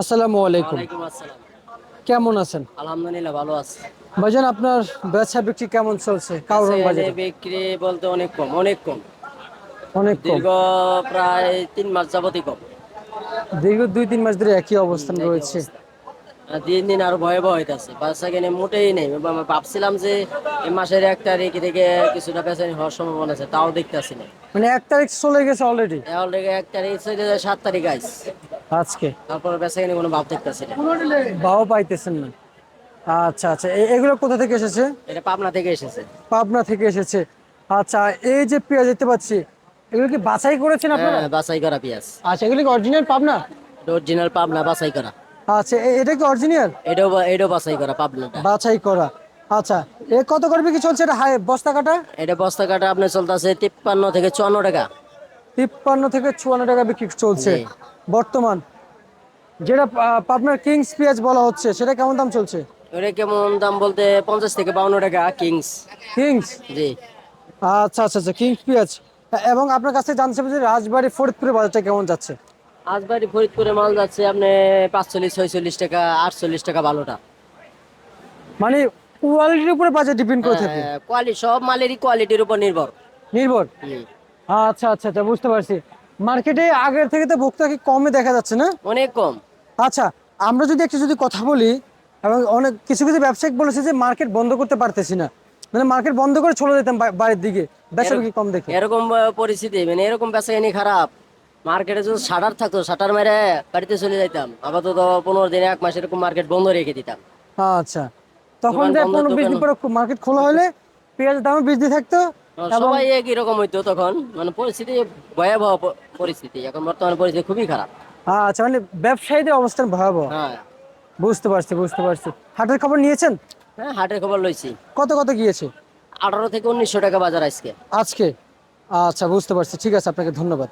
আসসালামু আলাইকুম। কেমন আছেন? আলহামদুলিল্লাহ ভালো আছি। ভাইজান আপনার ব্যবসা বিক্রি কেমন চলছে? বাজারে? বিক্রি বলতে অনেক কম অনেক কম। অনেক কম। দীর্ঘ প্রায় তিন মাস যাবতই কম। দীর্ঘ দুই তিন মাস ধরে একই অবস্থান রয়েছে। দিন দিন আরও ভয়াবহ হইতাছে। বাচ্চা কিনে মোটেই নেই। ভাবছিলাম যে এই মাসের এক তারিখ থেকে কিছুটা বেচারি হওয়ার সম্ভাবনা আছে তাও দেখতেছি না। মানে এক তারিখ চলে গেছে অলরেডি অলরেডি এক তারিখ থেকে সাত তারিখ আইস আজকে? তারপর কিনে কোনো ভাব দেখতেছি বাবা পাইতেছেন না। আচ্ছা আচ্ছা। এগুলো কোথা থেকে এসেছে? এটা পাবনা থেকে এসেছে। পাবনা থেকে এসেছে। আচ্ছা এই যে পেঁয়াজ দেখতে পাচ্ছি এগুলো কি বাছাই করেছেন আপনারা? হ্যাঁ বাছাই করা পেঁয়াজ। আচ্ছা এগুলো কি অরিজিনাল পাবনা? অরিজিনাল পাবনা বাছাই করা। আচ্ছা এটা কি অরিজিনাল? এটাও এটাও বাছাই করা পাবনাটা। বাছাই করা। আচ্ছা এ কত করে বিক্রি চলছে এটা হাই বস্তা কাটা? এটা বস্তা কাটা আপনার চলতেছে তিপ্পান্ন থেকে চুয়ান্ন টাকা। তিপ্পান্ন থেকে চুয়ান্ন টাকা বিক্রি চলছে। বর্তমান যেটা পাবনার কিংস পেঁয়াজ বলা হচ্ছে সেটা কেমন দাম চলছে? ওটা কেমন দাম বলতে পঞ্চাশ থেকে বাউন্ন টাকা কিংস। কিংস? জি। আচ্ছা আচ্ছা আচ্ছা কিংস পেঁয়াজ। এবং আপনার কাছে জানতে যে রাজবাড়ি ফরিদপুরের বাজারটা কেমন যাচ্ছে? আজবাড়ি ফরিদপুরে মাল যাচ্ছে আপনি পাঁচচল্লিশ ছয়চল্লিশ টাকা আটচল্লিশ টাকা ভালোটা মানে কোয়ালিটির উপরে বাজার ডিপেন্ড করে থাকে? কোয়ালিটি সব মালেরই কোয়ালিটির উপর নির্ভর। নির্ভর। আচ্ছা আচ্ছা আচ্ছা বুঝতে পারছি। মার্কেটে আগের থেকে তো ভোক্তা কি কমে দেখা যাচ্ছে না? অনেক কম। আচ্ছা আমরা যদি একটু যদি কথা বলি এবং অনেক কিছু কিছু ব্যবসায়িক বলেছে যে মার্কেট বন্ধ করতে পারতেছি না। মানে মার্কেট বন্ধ করে চলে যেতাম বাড়ির দিকে। ব্যবসা বিক্রি কম দেখে? এরকম পরিস্থিতি মানে এরকম বেচা কিনি খারাপ। মার্কেটে যদি শাটার থাকতো শাটার মেরে বাড়িতে চলে যাইতাম। আপাতত পনেরো দিন এক মাস এরকম মার্কেট বন্ধ রেখে দিতাম। আচ্ছা। তখন যে পনেরো বিশ দিন পরে মার্কেট খোলা হলে পেঁয়াজের দামও বৃদ্ধি থাকতো সবাই একই রকম হইতো তখন। মানে পরিস্থিতি ভয়াবহ পরিস্থিতি। এখন বর্তমানে পরিস্থিতি খুবই খারাপ। আচ্ছা মানে ব্যবসায়ীদের অবস্থান ভয়াবহ। হ্যাঁ। বুঝতে পারছি বুঝতে পারছি। হাটের খবর নিয়েছেন? হ্যাঁ হাটের খবর লইছি। কত কত গিয়েছে? আঠারো থেকে উনিশশো টাকা বাজার আজকে। আজকে? আচ্ছা বুঝতে পারছি। ঠিক আছে আপনাকে ধন্যবাদ।